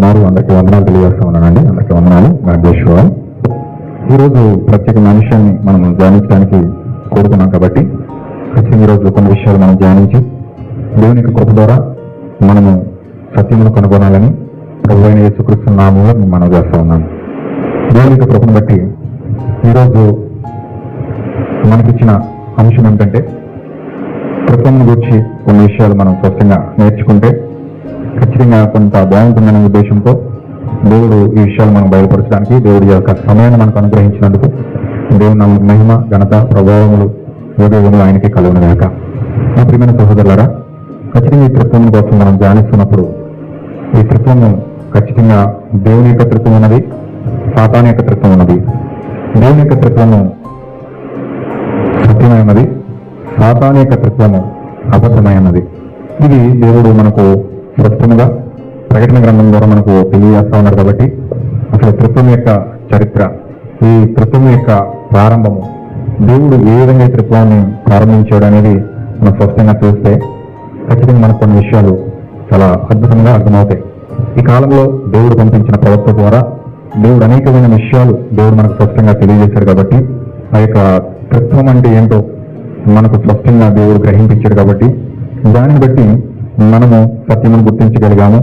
ఉన్నారు అందరికీ వందనాలు తెలియజేస్తా ఉన్నానండి అందరికీ వందనాలు. గాడ్వేశ్వరం ఈరోజు ప్రత్యేకమైన విషయాన్ని మనం ధ్యానించడానికి కోరుకున్నాం కాబట్టి ఖచ్చితంగా ఈరోజు కొన్ని విషయాలు మనం ధ్యానించి దేవుని యొక్క కృప ద్వారా మనము సత్యమును కనుగొనాలని ప్రభు అయిన యేసుక్రీస్తు నామంలో మనం చేస్తా ఉన్నాను దేవుని యొక్క కృపను బట్టి ఈరోజు మనకిచ్చిన అంశం ఏంటంటే కృపను గురించి కొన్ని విషయాలు మనం స్పష్టంగా నేర్చుకుంటే ఖచ్చితంగా కొంత బాగుంటుందనే ఉద్దేశంతో దేవుడు ఈ విషయాలు మనం బయలుపరచడానికి దేవుడి యొక్క సమయాన్ని మనకు అనుగ్రహించినందుకు దేవుని మహిమ ఘనత ప్రభావములు యోగములు ఆయనకి కలుగును నా ప్రియమైన సహోదరులారా ఖచ్చితంగా ఈ తృత్వం కోసం మనం ధ్యానిస్తున్నప్పుడు ఈ తృత్వము ఖచ్చితంగా దేవుని యొక్క తృత్వం ఉన్నది సాతాన్ యొక్క తృత్వం ఉన్నది. దేవుని యొక్క తృత్వము సత్యమైనది సాతాన్ యొక్క తృత్వము అబద్ధమైనది ఇది దేవుడు మనకు స్పష్టంగా ప్రకటన గ్రంథం ద్వారా మనకు తెలియజేస్తా ఉన్నారు కాబట్టి అసలు తృత్వం యొక్క చరిత్ర ఈ తృత్వం యొక్క ప్రారంభము దేవుడు ఏ విధంగా ఈ తృత్వాన్ని ప్రారంభించాడు అనేది మనం స్పష్టంగా చూస్తే ఖచ్చితంగా మనకు కొన్ని విషయాలు చాలా అద్భుతంగా అర్థమవుతాయి. ఈ కాలంలో దేవుడు పంపించిన ప్రవక్త ద్వారా దేవుడు అనేకమైన విషయాలు దేవుడు మనకు స్పష్టంగా తెలియజేశాడు కాబట్టి ఆ యొక్క తత్వం అంటే ఏంటో మనకు స్పష్టంగా దేవుడు గ్రహింపించాడు కాబట్టి దానిని బట్టి మనము సత్యమును గుర్తించగలిగాము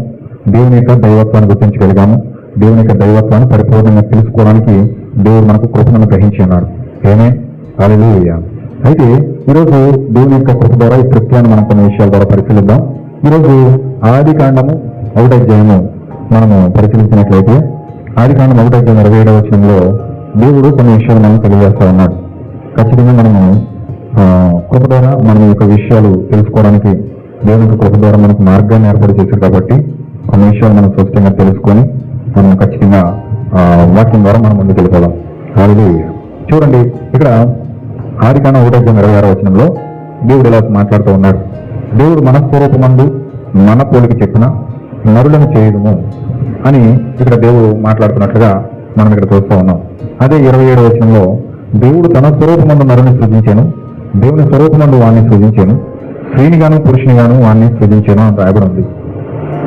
దేవుని యొక్క దైవత్వాన్ని గుర్తించగలిగాము. దేవుని యొక్క దైవత్వాన్ని పరిపూర్ణంగా తెలుసుకోవడానికి దేవుడు మనకు కృపను గ్రహించి ఉన్నాడు. ఏమే కాలేదు అయితే ఈరోజు దేవుని యొక్క కృప ద్వారా ఈ కృత్యాన్ని మనం కొన్ని విషయాల ద్వారా పరిశీలిద్దాం. ఈరోజు ఆది కాండము ఔటధ్యాయము మనము పరిశీలించినట్లయితే ఆది కాండం ఔటధ్యాయం ఇరవై ఏడవ వచనంలో దేవుడు కొన్ని విషయాలు మనం తెలియజేస్తా ఉన్నాడు. ఖచ్చితంగా మనము కృప ద్వారా మనం యొక్క విషయాలు తెలుసుకోవడానికి దేవుని కృప ద్వారా మనకు మార్గాన్ని ఏర్పాటు చేశారు కాబట్టి కొన్ని విషయాలు మనం స్పష్టంగా తెలుసుకొని మనం ఖచ్చితంగా వాక్యం ద్వారా మనం ముందుకు వెళ్ళిపోదాం. హల్లెలూయా. చూడండి ఇక్కడ ఆదికాండం ఒకటో అధ్యాయం ఇరవై ఆరో వచనంలో దేవుడు ఇలా మాట్లాడుతూ ఉన్నాడు. దేవుడు మన స్వరూపమందు మన పోలికి చెప్పిన నరులను చేయదుము అని ఇక్కడ దేవుడు మాట్లాడుతున్నట్లుగా మనం ఇక్కడ చూస్తూ ఉన్నాం. అదే ఇరవై ఏడవ వచనంలో దేవుడు తన స్వరూపమందు నరుని సృజించాను దేవుని స్వరూపమందు వాణ్ణి సృజించాను స్త్రీని గాను పురుషుని గాను వాడిని సృజించాను అని రాయబడి ఉంది.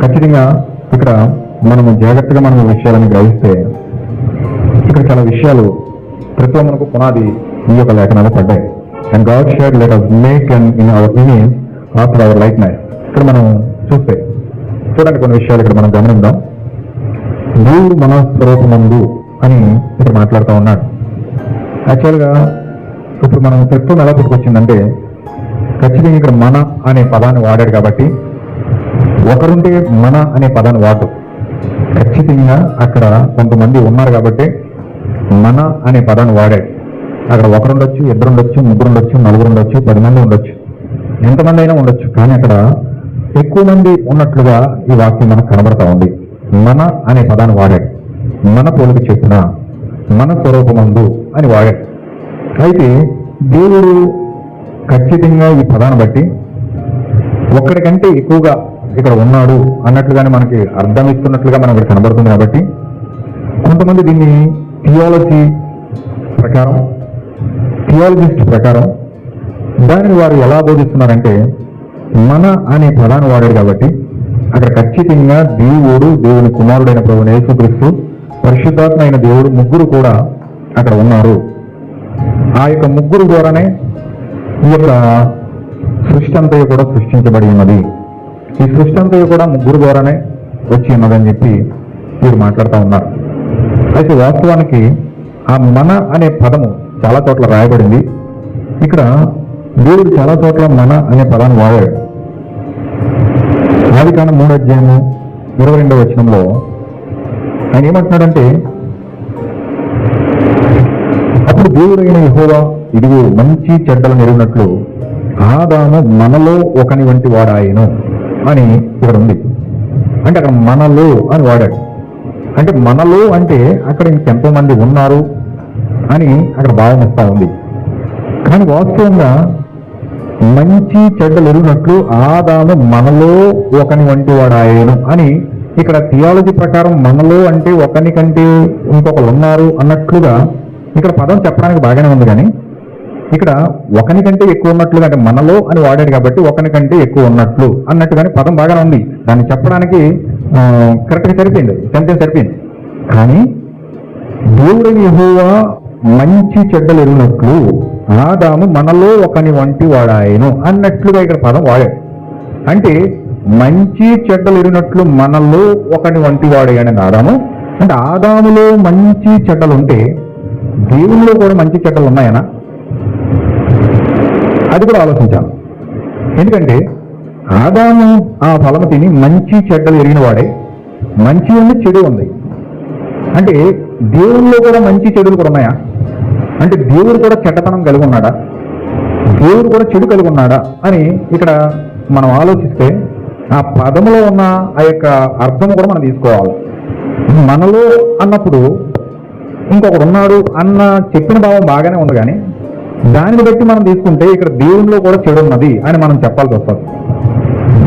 ఖచ్చితంగా ఇక్కడ మనము జాగ్రత్తగా మనం విషయాలను గ్రహిస్తే ఇక్కడ చాలా విషయాలు ప్రతి మనకు పునాది ఈ యొక్క లేఖనాలు పడ్డాయి. And God share let us make and in our image after our likeness ఇక్కడ మనం చూస్తే చూడండి కొన్ని విషయాలు ఇక్కడ మనం గమనిద్దాం. దేవుడు మన స్వరూపమందు అని ఇక్కడ మాట్లాడుతూ ఉన్నాడు. యాక్చువల్గా ఇప్పుడు మనం పెట్రోల్ ఎలా పుట్టుకొచ్చిందంటే ఖచ్చితంగా ఇక్కడ మన అనే పదాన్ని వాడాడు కాబట్టి ఒకరుంటే మన అనే పదాన్ని వాడు. ఖచ్చితంగా అక్కడ కొంతమంది ఉన్నారు కాబట్టి మన అనే పదాన్ని వాడాడు. అక్కడ ఒకరుండొచ్చు ఇద్దరు ఉండొచ్చు ముగ్గురు ఉండొచ్చు నలుగురు ఉండొచ్చు. పది మంది ఉండొచ్చు ఎంతమంది అయినా ఉండొచ్చు. కానీ అక్కడ ఎక్కువ మంది ఉన్నట్లుగా ఈ వాక్యం మనకు కనబడతా ఉంది. మన అనే పదాన్ని వాడాడు. మన పోలికి చెప్పిన మన స్వరూపమందు అని వాడాడు. అయితే దేవుడు ఖచ్చితంగా ఈ పదాన్ని బట్టి ఒక్కడికంటే ఎక్కువగా ఇక్కడ ఉన్నాడు అన్నట్లుగానే మనకి అర్థం ఇస్తున్నట్లుగా మనం ఇక్కడ కనబడుతుంది కాబట్టి కొంతమంది దీన్ని థియాలజీ ప్రకారం థియాలజిస్ట్ ప్రకారం దానిని వారు ఎలా బోధిస్తున్నారంటే మన అనే పదాన్ని వాడాడు కాబట్టి అక్కడ ఖచ్చితంగా దేవుడు దేవుని కుమారుడైన ప్రభు యేసుక్రీస్తు పరిశుద్ధాత్మ అయిన దేవుడు ముగ్గురు కూడా అక్కడ ఉన్నారు. ఆ యొక్క ముగ్గురు ద్వారానే ఈ యొక్క సృష్టి అంతా కూడా సృష్టించబడి ఉన్నది. ఈ సృష్టి అంతా కూడా ముగ్గురు ద్వారానే వచ్చి ఉన్నదని చెప్పి మీరు మాట్లాడుతూ ఉన్నారు. అయితే వాస్తవానికి ఆ మన అనే పదము చాలా చోట్ల రాయబడింది. ఇక్కడ దేవుడు చాలా చోట్ల మన అనే పదాన్ని వాడాడు ఆది కాలం మూడు అధ్యాయము ఇరవై రెండవ వచనంలో ఆయన ఏమంటున్నాడంటే అప్పుడు దేవుడైన యహోవా ఇదిగో మంచి చెడ్డలు నెరిగినట్లు ఆదాము మనలో ఒకని వంటి వాడాయను అని ఇక్కడ ఉంది అంటే అక్కడ మనలో అని వాడాడు. అంటే మనలో అంటే అక్కడ ఇంకెంతో మంది ఉన్నారు అని అక్కడ భావం వస్తా ఉంది. కానీ వాస్తవంగా మంచి చెడ్డలు ఎరిగినట్లు ఆదాము మనలో ఒకని వంటి వాడాయను అని ఇక్కడ థియాలజీ ప్రకారం మనలో అంటే ఒకని కంటే ఇంకొకరు ఉన్నారు అన్నట్లుగా ఇక్కడ పదం చెప్పడానికి బాగానే ఉంది కానీ ఇక్కడ ఒకని కంటే ఎక్కువ ఉన్నట్లు అంటే మనలో అని వాడాడు కాబట్టి ఒకనికంటే ఎక్కువ ఉన్నట్లు అన్నట్టు కానీ పదం బాగానే ఉంది. దాన్ని చెప్పడానికి కరెక్ట్గా సరిపోయింది. సెంటెన్స్ సరిపోయింది. కానీ దేవుడని యెహోవా మంచి చెడ్డలు ఎరిగినట్లు ఆదాము మనలో ఒకని వంటి వాడాయను అన్నట్లుగా ఇక్కడ పదం వాడాడు. అంటే మంచి చెడ్డలు ఎరిగినట్లు మనలో ఒకని వంటి వాడాయని ఆదాము అంటే ఆదాములో మంచి చెడ్డలు ఉంటే దేవునిలో కూడా మంచి చెడ్డలు ఉన్నాయనా? అది కూడా ఆలోచించాను. ఎందుకంటే ఆదాము ఆ ఫలము తిని మంచి చెడ్డలు ఎరిగిన వాడే మంచి ఉంది చెడు ఉంది. అంటే దేవుల్లో కూడా మంచి చెడులు కూడా ఉన్నాయా? అంటే దేవుడు కూడా చెడ్డతనం కలిగి ఉన్నాడా? దేవుడు కూడా చెడు కలిగి ఉన్నాడా? అని ఇక్కడ మనం ఆలోచిస్తే ఆ పదములో ఉన్న ఆ యొక్క అర్థం కూడా మనం తీసుకోవాలి. మనలో అన్నప్పుడు ఇంకొకడు ఉన్నాడు అన్న చెప్పిన భావం బాగానే ఉంది కానీ దానిని బట్టి మనం తీసుకుంటే ఇక్కడ దేవునిలో కూడా చెడు ఉన్నది అని మనం చెప్పాల్సి వస్తుంది.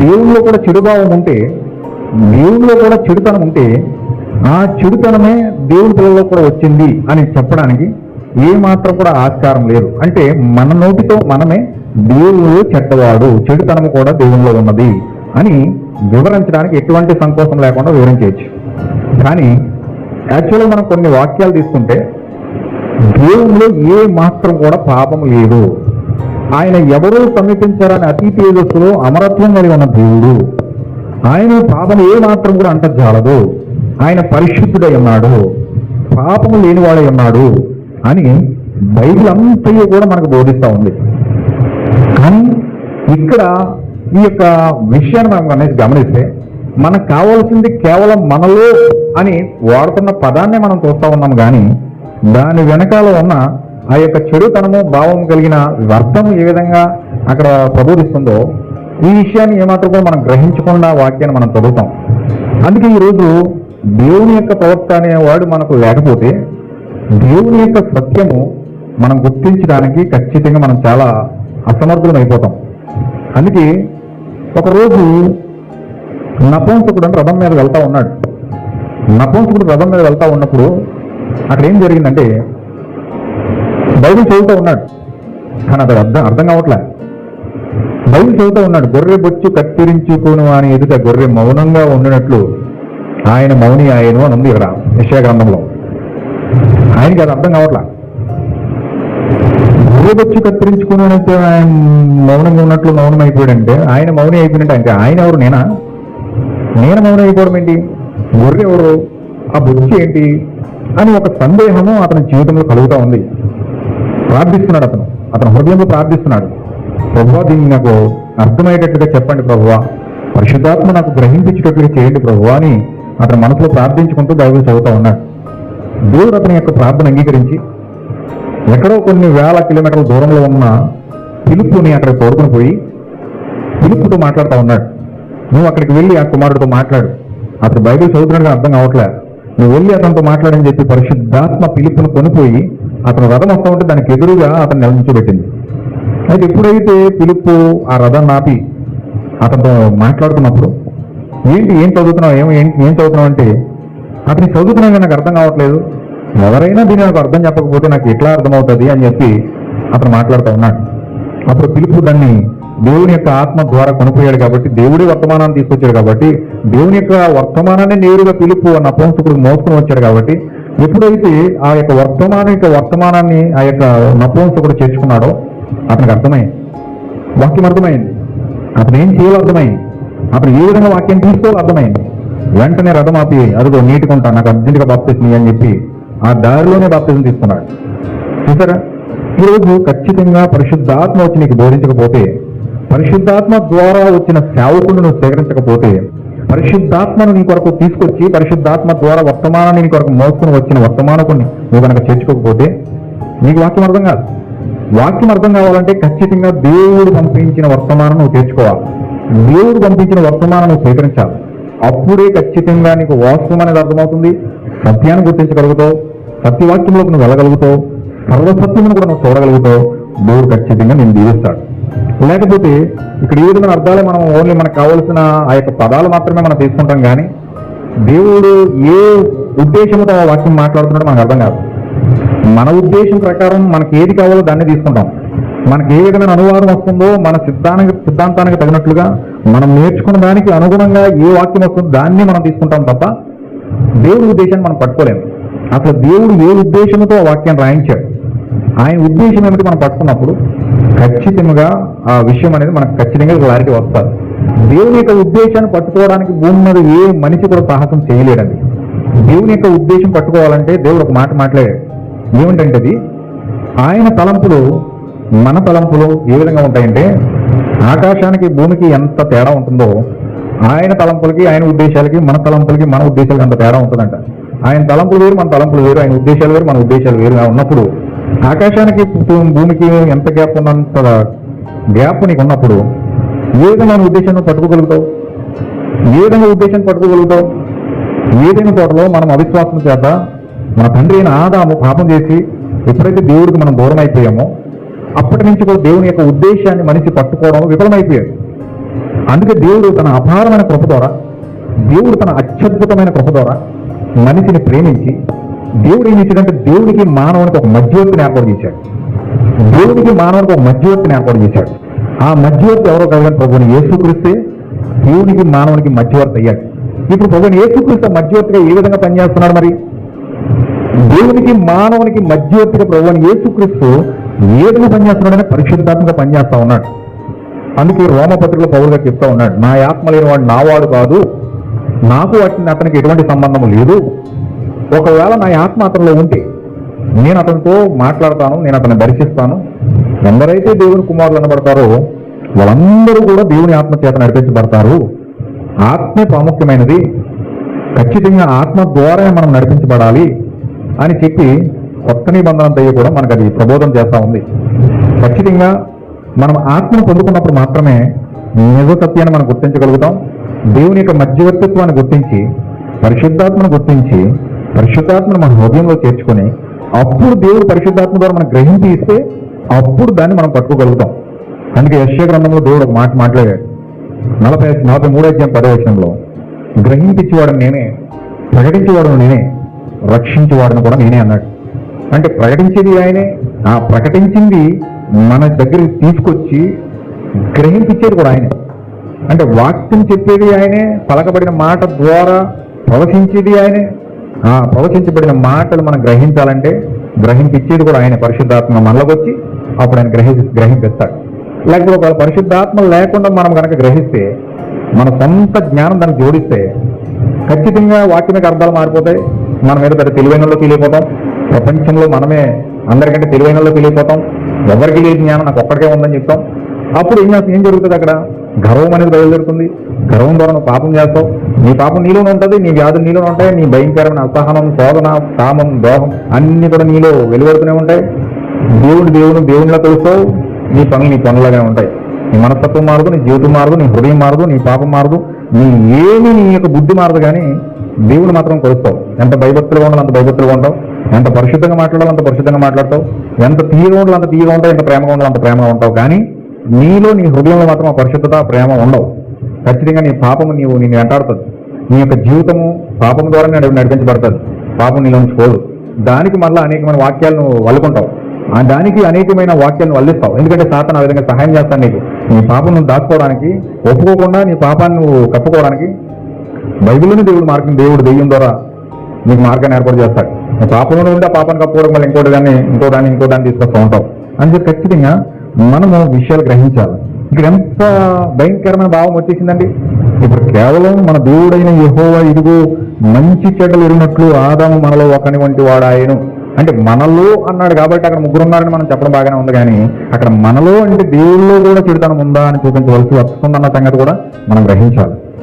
దేవునిలో కూడా చెడు భావం ఉంటే దేవునిలో కూడా చెడుతనం ఉంటే ఆ చెడుతనమే దేవుని పిల్లల్లో కూడా వచ్చింది అని చెప్పడానికి ఏ మాత్రం కూడా ఆస్కారం లేదు. అంటే మన నోటితో మనమే దేవుడు చెడ్డవాడు చెడుతనం కూడా దేవునిలో ఉన్నది అని వివరించడానికి ఎటువంటి సంకోచం లేకుండా వివరించవచ్చు కానీ యాక్చువల్గా మనం కొన్ని వాక్యాలు తీసుకుంటే దేవునిలో ఏ మాత్రం కూడా పాపం లేదు. ఆయన ఎవరూ సమీపించారని అతి తేజస్సులో అమరత్వం కలిగి ఉన్న దేవుడు. ఆయన పాపం ఏ మాత్రం కూడా అంటజాలదు. ఆయన పరిశుద్ధుడై ఉన్నాడు. పాపము లేనివాడై ఉన్నాడు అని బైబిల్ అంతయు కూడా మనకు బోధిస్తూ ఉంది. కానీ ఇక్కడ ఈ యొక్క విషయాన్ని మనం అనేది గమనిస్తే మనకు కావాల్సింది కేవలం మనలో అని వాడుతున్న పదాన్నే మనం చూస్తూ ఉన్నాం కానీ దాని వెనకాల ఉన్న ఆ యొక్క చెడుతనము భావం కలిగిన అర్థం ఏ విధంగా అక్కడ ప్రబోధిస్తుందో ఈ విషయాన్ని ఏమాత్రం కూడా మనం గ్రహించకుండా వాక్యాన్ని మనం చదువుతాం. అందుకే ఈరోజు దేవుని యొక్క ప్రవక్త అనేవాడు మనకు లేకపోతే దేవుని యొక్క సత్యము మనం గుర్తించడానికి ఖచ్చితంగా మనం చాలా అసమర్థులం అయిపోతాం అందుకే ఒకరోజు నపుంసకుడు అంటే రథం మీద వెళ్తా ఉన్నాడు. నపుంసకుడు రథం మీద వెళ్తా ఉన్నప్పుడు అక్కడ ఏం జరిగిందంటే బైబిల్ చదువుతూ ఉన్నాడు. కానీ అది అర్థం అర్థం కావట్లే. బైబిల్ చదువుతూ ఉన్నాడు. గొర్రె బొచ్చు కత్తిరించుకోను అని ఎదుట గొర్రె మౌనంగా ఉండినట్లు ఆయన మౌని ఆయను అని ఉంది ఇక్కడ నిశ్చయ గ్రంథంలో. ఆయనకి అది అర్థం కావట్లా. గొర్రెబొచ్చు కత్తిరించుకుని అంటే ఆయన మౌనంగా ఉన్నట్లు మౌనం అయిపోయాడంటే ఆయన మౌని అయిపోయినట్టు అంటే ఆయన ఎవరు నేనా? నేను మౌనం ఏంటి గొర్రె ఎవరు ఆ బొచ్చు ఏంటి? అని ఒక సందేహము అతని జీవితంలో కలుగుతూ ఉంది. ప్రార్థిస్తున్నాడు అతను. అతను హృదయంలో ప్రార్థిస్తున్నాడు. ప్రభు దీన్ని నాకు అర్థమయ్యేటట్టుగా చెప్పండి ప్రభువా పరిశుద్ధాత్మ నాకు గ్రహింపించేటట్టుగా చేయండి ప్రభువా అని అతను మనసులో ప్రార్థించుకుంటూ బైబిల్ చదువుతూ ఉన్నాడు. దేవుడు అతని యొక్క ప్రార్థన అంగీకరించి ఎక్కడో కొన్ని వేల కిలోమీటర్ల దూరంలో ఉన్న పిలుపుని అక్కడ కోరుకుని పోయి పిలుపుతో మాట్లాడుతూ ఉన్నాడు. నువ్వు అక్కడికి వెళ్ళి ఆ కుమారుడితో మాట్లాడు. అతను బైబిల్ చదువుతున్నాడు అర్థం కావట్లే. నువ్వు వెళ్ళి అతనితో మాట్లాడని చెప్పి పరిశుద్ధాత్మ పిలుపును కొనిపోయి అతను రథం వస్తూ ఉంటే దానికి ఎదురుగా అతను నిలబెట్టింది. అయితే ఎప్పుడైతే పిలుపు ఆ రథం నాపి అతనితో మాట్లాడుతున్నప్పుడు ఏంటి ఏం చదువుతున్నావు ఏమో ఏం ఏం చదువుతున్నావు అంటే అతని చదువుతున్నావు నాకు అర్థం కావట్లేదు. ఎవరైనా దీన్ని నాకు అర్థం చెప్పకపోతే నాకు ఎట్లా అర్థమవుతుంది అని చెప్పి అతను మాట్లాడుతూ ఉన్నాడు. అప్పుడు పిలుపు దాన్ని దేవుని యొక్క ఆత్మ ద్వారా కొనిపోయాడు కాబట్టి దేవుడి వర్తమానాన్ని తీసుకొచ్చాడు కాబట్టి దేవుని యొక్క వర్తమానాన్ని నేరుగా పిలుపు అన్న నపుంసకుడు మోసుకుని వచ్చాడు కాబట్టి ఎప్పుడైతే ఆ యొక్క వర్తమానం యొక్క వర్తమానాన్ని ఆ యొక్క నపుంసకుడు చేర్చుకున్నాడో అతనికి అర్థమైంది. వాక్యం అర్థమైంది. అతను ఏం చేయాలో అర్థమైంది. అతను ఏ విధంగా వాక్యం తీసుకోవాలో అర్థమైంది. వెంటనే రథం ఆపి అదిగో నీటికుంటా నాకు అర్జెంటుగా బాప్తిస్తుంది అని చెప్పి ఆ దారిలోనే బాప్తిజం తీసుకున్నాడు. చూసారా? ఈరోజు ఖచ్చితంగా పరిశుద్ధాత్మ వచ్చి నీకు బోధించకపోతే పరిశుద్ధాత్మ ద్వారా వచ్చిన సేవకుడు నువ్వు స్వీకరించకపోతే పరిశుద్ధాత్మను నీ కొరకు తీసుకొచ్చి పరిశుద్ధాత్మ ద్వారా వర్తమానాన్ని నీ కొరకు మోసుకుని వచ్చిన వర్తమానకుని నువ్వు కనుక చేర్చుకోకపోతే నీకు వాక్యం అర్థం కాదు. వాక్యం అర్థం కావాలంటే ఖచ్చితంగా దేవుడు పంపించిన వర్తమానం నువ్వు తెచ్చుకోవాలి దేవుడు పంపించిన వర్తమానం నువ్వు స్వీకరించాలి అప్పుడే ఖచ్చితంగా నీకు వాస్తవం అనేది అర్థమవుతుంది. సత్యాన్ని గుర్తించగలుగుతావు. సత్యవాక్యంలోకి నువ్వు వెళ్ళగలుగుతావు. సర్వసత్యమును కూడా నువ్వు చూడగలుగుతావు. దేవుడు ఖచ్చితంగా నేను దీవిస్తాడు. లేకపోతే ఇక్కడ ఈ విధమైన అర్థాలే మనం ఓన్లీ మనకు కావాల్సిన ఆ యొక్క పదాలు మాత్రమే మనం తీసుకుంటాం కానీ దేవుడు ఏ ఉద్దేశంతో ఆ వాక్యం మాట్లాడుతున్నాడో మనకు అర్థం కాదు. మన ఉద్దేశం ప్రకారం మనకి ఏది కావాలో దాన్ని తీసుకుంటాం. మనకి ఏ విధమైన అనువాదం వస్తుందో మన సిద్ధానికి సిద్ధాంతానికి తగినట్లుగా మనం నేర్చుకున్న దానికి అనుగుణంగా ఏ వాక్యం వస్తుందో దాన్ని మనం తీసుకుంటాం తప్ప దేవుడి ఉద్దేశాన్ని మనం పట్టుకోలేము. అసలు దేవుడు ఏ ఉద్దేశంతో ఆ వాక్యాన్ని రాయించాడు? ఆయన ఉద్దేశం ఏమిటి మనం పట్టుకున్నప్పుడు ఖచ్చితంగా ఆ విషయం అనేది మనకు ఖచ్చితంగా క్లారిటీ వస్తారు దేవుని యొక్క ఉద్దేశాన్ని పట్టుకోవడానికి భూమి మీద ఏ మనిషి కూడా సాహసం చేయలేడండి. దేవుని యొక్క ఉద్దేశం పట్టుకోవాలంటే దేవుడు ఒక మాట మాట్లాడాడు. ఏమిటంటే అది ఆయన తలంపులు మన తలంపులు ఏ విధంగా ఉంటాయంటే ఆకాశానికి భూమికి ఎంత తేడా ఉంటుందో ఆయన తలంపులకి ఆయన ఉద్దేశాలకి మన తలంపులకి మన ఉద్దేశాలకి అంత తేడా ఉంటుందంట. ఆయన తలంపులు వేరు మన తలంపులు వేరు ఆయన ఉద్దేశాలు వేరు మన ఉద్దేశాలు వేరుగా ఉన్నప్పుడు ఆకాశానికి భూమికి ఎంత గ్యాప్ ఉన్నంత గ్యాప్ నీకు ఉన్నప్పుడు ఏ విధమైన ఉద్దేశం పట్టుకోగలుగుతావు? ఏ విధంగా ఉద్దేశం పట్టుకోగలుగుతావు? ఏదైనా తోటలో మనం అవిశ్వాసం చేత మన తండ్రి అయిన ఆదాము పాపం చేసి ఎప్పుడైతే దేవుడికి మనం దూరం అయిపోయామో అప్పటి నుంచి కూడా దేవుని యొక్క ఉద్దేశాన్ని మనిషి పట్టుకోవడం విఫలమైపోయాడు. అందుకే దేవుడు తన అపారమైన కృప ద్వారా దేవుడు తన అత్యద్భుతమైన కృప ద్వారా మనిషిని ప్రేమించి దేవుడు ఏం చేశాడంటే దేవుడికి మానవునికి ఒక మధ్యవర్తిని ఏర్పాటు చేశాడు. దేవుడికి మానవునికి ఒక మధ్యవర్తిని ఏర్పాటు చేశాడు. ఆ మధ్యవర్తి ఎవరో కాదు ప్రభుని? యేసుక్రీస్తే దేవునికి మానవునికి మధ్యవర్తి అయ్యాడు. ఇప్పుడు ప్రభుని యేసుక్రీస్తు మధ్యవర్తిగా ఏ విధంగా పనిచేస్తున్నాడు మరి? దేవునికి మానవునికి మధ్యవర్తిగా ప్రభుని యేసుక్రీస్తు ఏ విధంగా పనిచేస్తున్నాడని పరిశుద్ధాత్మక పనిచేస్తా ఉన్నాడు. అందుకే రోమపత్రికలో పౌరుగా చెప్తా ఉన్నాడు నా ఆత్మ లేని వాడు నావాడు కాదు. నాకు వాటిని అతనికి ఎటువంటి సంబంధం లేదు. ఒకవేళ నా ఆత్మ అతనిలో ఉంటే నేను అతనితో మాట్లాడతాను నేను అతన్ని దర్శిస్తాను. ఎందరైతే దేవుని కుమారులు అనబడతారో వాళ్ళందరూ కూడా దేవుని ఆత్మ చేత నడిపించబడతారు. ఆత్మ ప్రాముఖ్యమైనది. ఖచ్చితంగా ఆత్మ ద్వారా మనం నడిపించబడాలి అని చెప్పి కొత్త నిబంధన దయ్య కూడా మనకు అది ప్రబోధం చేస్తూ ఉంది. ఖచ్చితంగా మనం ఆత్మను పొందుకున్నప్పుడు మాత్రమే నిజ సత్యాన్ని మనం గుర్తించగలుగుతాం. దేవుని యొక్క మధ్యవర్తిత్వాన్ని గుర్తించి పరిశుద్ధాత్మను గుర్తించి పరిశుద్ధాత్మను మన హృదయంలో చేర్చుకొని అప్పుడు దేవుడు పరిశుద్ధాత్మ ద్వారా మనం గ్రహించి ఇస్తే అప్పుడు దాన్ని మనం పట్టుకోగలుగుతాం అందుకే యశ గ్రంథంలో దేవుడు ఒక మాట మాట్లాడాడు. నలభై నలభై మూడో అధ్యాయం పదో గ్రహింపించేవాడు నేనే ప్రకటించేవాడు నేనే రక్షించేవాడిని కూడా నేనే అన్నాడు. అంటే ప్రకటించేది ఆయనే ఆ ప్రకటించింది మన దగ్గరికి తీసుకొచ్చి గ్రహింపించేది కూడా ఆయనే. అంటే వాక్యం చెప్పేది ఆయనే పలకబడిన మాట ద్వారా ప్రవచించేది ఆయనే ప్రవచించబడిన మాటలు మనం గ్రహించాలంటే గ్రహింపించేది కూడా ఆయన పరిశుద్ధాత్మ మనలోకొచ్చి అప్పుడు ఆయన గ్రహి గ్రహింపిస్తాడు. లేకపోతే ఒకవేళ పరిశుద్ధాత్మ లేకుండా మనం కనుక గ్రహిస్తే మన సొంత జ్ఞానం దానికి జోడిస్తే ఖచ్చితంగా వాక్యం యొక్క అర్థాలు మారిపోతాయి. మనం మీద పెద్ద తెలివైనలో తెలియపోతాం. ప్రపంచంలో మనమే అందరికంటే తెలివైనలో తెలియపోతాం. ఎవరికి లేని జ్ఞానం నాకు ఒక్కడికే ఉందని చెప్తాం. అప్పుడు ఏం ఏం జరుగుతుంది అక్కడ? గర్వం అనేది బయలుదేరుతుంది. గర్వం ద్వారా నువ్వు పాపం చేస్తావు. నీ పాపం నీలోనే ఉంటుంది నీ వ్యాధులు నీలోనే ఉంటాయి నీ భయంకరమైన అసహనం శోధన కామం దోహం అన్నీ కూడా నీలో వెలువడుతూనే ఉంటాయి. దేవుడు దేవుడు దేవునిలా తెలుస్తావు. నీ పనులు నీ పనులుగానే ఉంటాయి. నీ మనస్తత్వం మారదు నీ జీవితం మారదు నీ హృదయం మారదు నీ పాపం మారదు. నీ ఏమి నీ యొక్క బుద్ధి మారదు కానీ దేవుడు మాత్రం కొలుస్తావు. ఎంత భయభక్తులుగా ఉండాలి అంత భయభక్తులుగా ఉంటావు. ఎంత పరిశుద్ధంగా మాట్లాడాలి అంత పరిశుద్ధంగా మాట్లాడతావు. ఎంత తీయగా ఉండాలి అంత తీయగా ఉంటావు ఎంత ప్రేమగా ఉండాలి అంత ప్రేమగా ఉంటావు. కానీ నీలో నీ హృదయంలో మాత్రం ఆ పరిశుద్ధత ప్రేమ ఉండవు. ఖచ్చితంగా నీ పాపము నీవు నేను వెంటాడుతుంది. నీ యొక్క జీవితము పాపం ద్వారా నడి- నడిపించబడుతుంది. పాపం నీలో నుంచి దానికి మళ్ళీ అనేకమైన వాక్యాలను వల్లుకుంటావు. ఆ దానికి అనేకమైన వాక్యాలను వల్లిస్తావు. ఎందుకంటే సాతన ఆ విధంగా సహాయం చేస్తాను నీకు. నీ పాపం నువ్వు దాచుకోవడానికి ఒప్పుకోకుండా నీ పాపాన్ని నువ్వు కప్పుకోవడానికి బైబిల్ని దేవుడు మార్గం దేవుడు దెయ్యం ద్వారా నీకు మార్గాన్ని ఏర్పాటు చేస్తాడు. పాపంలో ఉంటే ఆ పాపాన్ని కప్పుకోవడం మళ్ళీ ఇంకోటి దాన్ని ఇంకో దాన్ని ఇంకో దాన్ని తీసుకొస్తూ ఉంటావు. అని చెప్పి ఖచ్చితంగా మనము విషయాలు గ్రహించాలి. ఇక్కడ ఎంత భయంకరమైన భావం వచ్చేసిందండి? ఇప్పుడు కేవలం మన దేవుడైన యహోవా ఇదిగో మంచి చెడ్డలు ఎరిగినట్లు ఆదాము మనలో ఒకని వంటి వాడాయను. అంటే మనలో అన్నాడు కాబట్టి అక్కడ ముగ్గురు ఉన్నారని మనం చెప్పడం బాగానే ఉంది కానీ అక్కడ మనలో అంటే దేవుళ్ళలో కూడా చెడుతనం ఉందా అని చూపించవలసి వస్తుందన్న సంగతి కూడా మనం గ్రహించాలి.